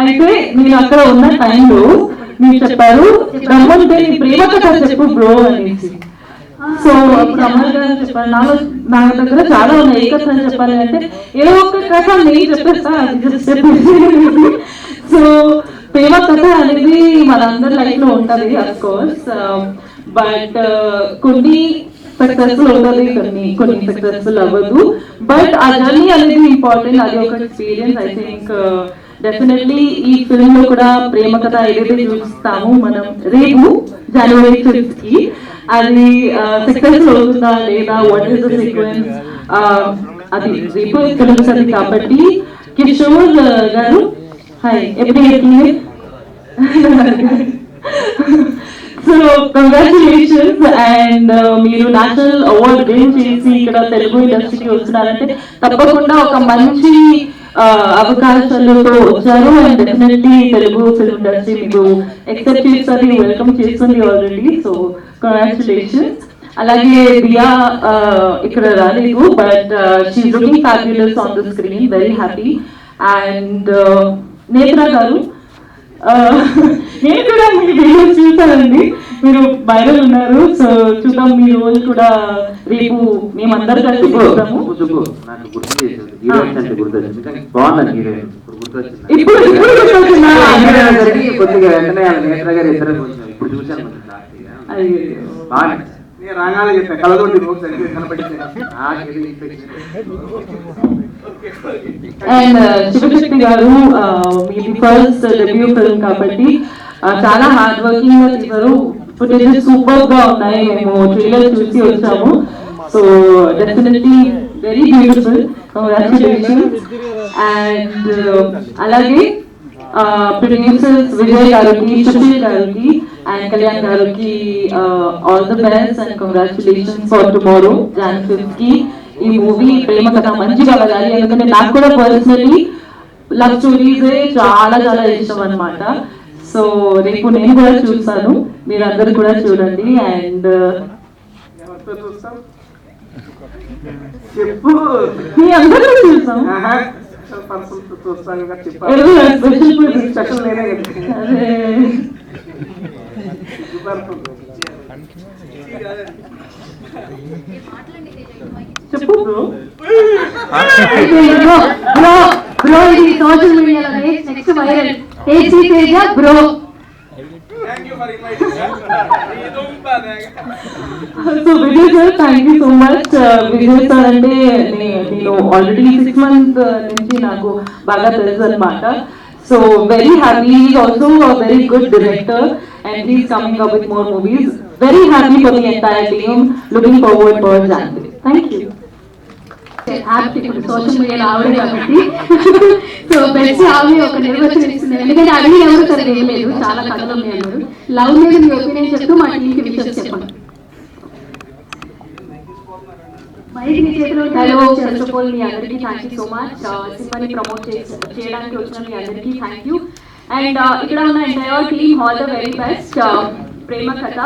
అయితే నేను అక్కడ ఉన్న టైంలో మీరు చెప్పారు రమ్మంటే నీ ప్రేమ కథ చెప్పు బ్రో అనేసి. సో అప్పుడు గారు చెప్పారు. నాలో నా దగ్గర చాలా ఉన్నాయి. ఏ కథ చెప్పాలి అంటే ఏ ఒక్క కథ నేను చెప్పేస్తా సో ప్రేమ కథ అనేది మనందరి లైఫ్లో ఉంటది అఫ్ కోర్స్ బట్ కొన్ని సక్సెస్ఫుల్ అవుతుంది కొన్ని కొన్ని సక్సెస్ఫుల్ అవ్వదు. బట్ ఆ జర్నీ అనేది ఇంపార్టెంట్ అది ఒక ఎక్స్పీరియన్స్ ఐ థింక్ డెఫినెట్లీ ఈ ఫిల్మ్లో కూడా ప్రేమ కథ ఏదైతే చూపిస్తాము మనం రేపు జనవరి ఫిఫ్త్కి అది సక్సెస్ అవుతుందా లేదా వాట్ ఇస్ ద సీక్వెన్స్ అది రేపు తెలుస్తుంది కాబట్టి కిషోర్ గారు హాయ్ ఎప్పుడు ఎక్కింది సో కంగ్రాచులేషన్స్ అండ్ మీరు నేషనల్ అవార్డ్ గెయిన్ చేసి ఇక్కడ తెలుగు ఇండస్ట్రీకి వస్తున్నారంటే తప్పకుండా ఒక మంచి అవకాశాలతో వచ్చారు. And definitely Telugu film industry మీకు ఎక్సెప్ట్ చేస్తుంది వెల్కమ్ చేస్తుంది ఆల్రెడీ సో కంగ్రాచులేషన్స్ అలాగే రియా ఇక్కడ రాలేదు but she looking fabulous on the screen very happy and Netra garu నేను కూడా మీ వీడియోస్ చూసానండి మీరు వైరల్ ఉన్నారు సో చూద్దాం మీ రోల్ కూడా రేపు మేమందరం కలిసి చూద్దాము. సుబ్బు నాకు గుర్తు చేసింది హీరోయిన్స్ అంటే గుర్తు వచ్చింది కానీ బాగుంది హీరోయిన్. ఇప్పుడు గుర్తు వచ్చింది ఇప్పుడు ఇప్పుడు గుర్తొచ్చిందా? హీరోయిన్ కొద్దిగా వెంటనే వాళ్ళ నేత్ర గారు ఇద్దరు కొంచెం ఇప్పుడు చూశాను కొంచెం జాగ్రత్తగా. అయ్యో. బాగా నేను రాగానే చెప్పాను కలగొట్టి నువ్వు సరిగ్గా కనపడింది నాకు ఇది infection. అండ్ శివశక్తి గారు ఆ, మీది ఫస్ట్ డెబ్యూ ఫిల్మ్ కాబట్టి ఆ, చాలా హార్డ్ వర్కింగ్గా చేశారు. ఫుటేజెస్ సూపర్గా ఉన్నాయి మేము ట్రైలర్ చూసి వచ్చాము so definitely very beautiful congratulations and అలాగే ప్రొడ్యూసర్స్ విజయ్ గారికి సుశీల్ గారికి అండ్ కళ్యాణ్ గారికి all the best and congratulations for tomorrow Jan ఫిఫ్త్కి ఈ మూవీ ప్రేమ కథ మంచిగా వెళ్ళాలి ఎందుకంటే నాకు కూడా పర్సనలీ లవ్ స్టోరీస్ చాలా చాలా ఇష్టం అన్నమాట సో రేపు నేను కూడా చూస్తాను మీరందరూ కూడా చూడండి అండ్ చెప్పు మీ అందరూ చూస్తాం చెప్పు బ్రో బ్రో బ్రో బ్రో ఇది సోషల్ మీడియాలో next viral AC Teja bro thank you for inviting so Vijay sir thank you so much Vijay sir అంటే నే- నేను ఆల్రెడీ సిక్స్ మంత్ నుంచి నాకు బాగా తెలుసు అనమాట so very happy is also very good director and is coming up with more movies very happy for the entire team looking forward for January thank you app ఇప్పుడు social మీడియాలో ఆవిడ కాబట్టి. So best ఆవిడ ఒక నిర్వచనం ఇస్తుంది. ఎందుకంటే అడిగి ఎవరు ఏం లేదు. చాలా కథలు ఉన్నాయి లవ్ మీద మీ ఒపీనియన్ చెప్తూ మా టీంకి విషయం చెప్పండి. మైక్ మీ చేతిలో ఉంటే హలో ఫస్ట్ ఆఫ్ ఆల్ మీ అందరికీ థ్యాంక్ యూ సో మచ్ సినిమాని ప్రమోట్ చేయడానికి వచ్చిన మీ అందరికీ థ్యాంక్ యూ అండ్ ఇక్కడ ఉన్న entire team all the very best ప్రేమ కథ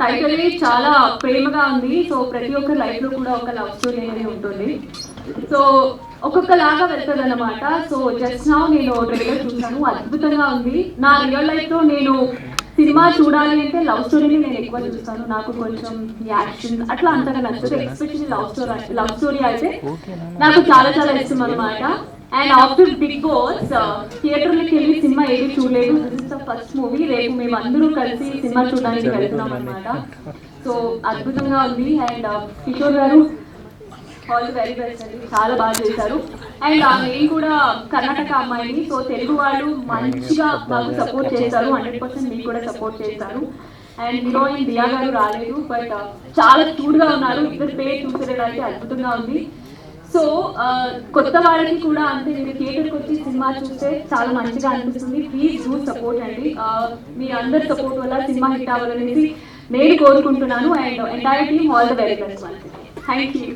టైటిల్ చాలా ప్రేమగా ఉంది. సో ప్రతి ఒక్క లైఫ్లో కూడా ఒక లవ్ స్టోరీ అనేది ఉంటుంది. సో ఒక్కొక్క లాగా వెళ్తుంది అనమాట సో జస్ట్ నా నేను ట్రైలర్ చూసాను అద్భుతంగా ఉంది. నా రియల్ లైఫ్లో నేను సినిమా చూడాలి అంటే లవ్ స్టోరీని నేను ఎక్కువ చూస్తాను. నాకు కొంచెం యాక్షన్ అట్లా అంతగా నచ్చదు. Especially love story love story అయితే నాకు చాలా చాలా ఇష్టం అనమాట అండ్ ఆఫ్టర్ బిగ్ బాస్ థియేటర్లకి వెళ్ళి సినిమా ఏది చూడలేదు. This is the first movie రేపు మేము అందరూ కలిసి సినిమా చూడడానికి వెళ్తున్నాం అనమాట సో అద్భుతంగా ఉంది. అండ్ కిషోర్ గారు ఆల్ వెరీ బెస్ట్ అండి. చాలా బాగా చేశారు. అండ్ నేను కూడా కర్ణాటక అమ్మాయిని. సో తెలుగు వాళ్ళు మంచిగా మాకు సపోర్ట్ చేస్తారు హండ్రెడ్ పర్సెంట్ మీకు కూడా సపోర్ట్ చేస్తారు అండ్ హీరోయిన్ దియా గారు రాలేదు. బట్ చాలా క్యూట్గా ఉన్నారు. ఇద్దరు పేరు చూసేటైతే అద్భుతంగా ఉంది. సో కొత్త వాళ్ళని కూడా అంటే మీరు థియేటర్కి వచ్చి సినిమా చూస్తే చాలా మంచిగా అనిపిస్తుంది. ప్లీజ్ డూ సపోర్ట్ అండి. మీ అందరి సపోర్ట్ వల్ల సినిమా హిట్ అవ్వాలనేసి నేను కోరుకుంటున్నాను. And entire team all the very best thank you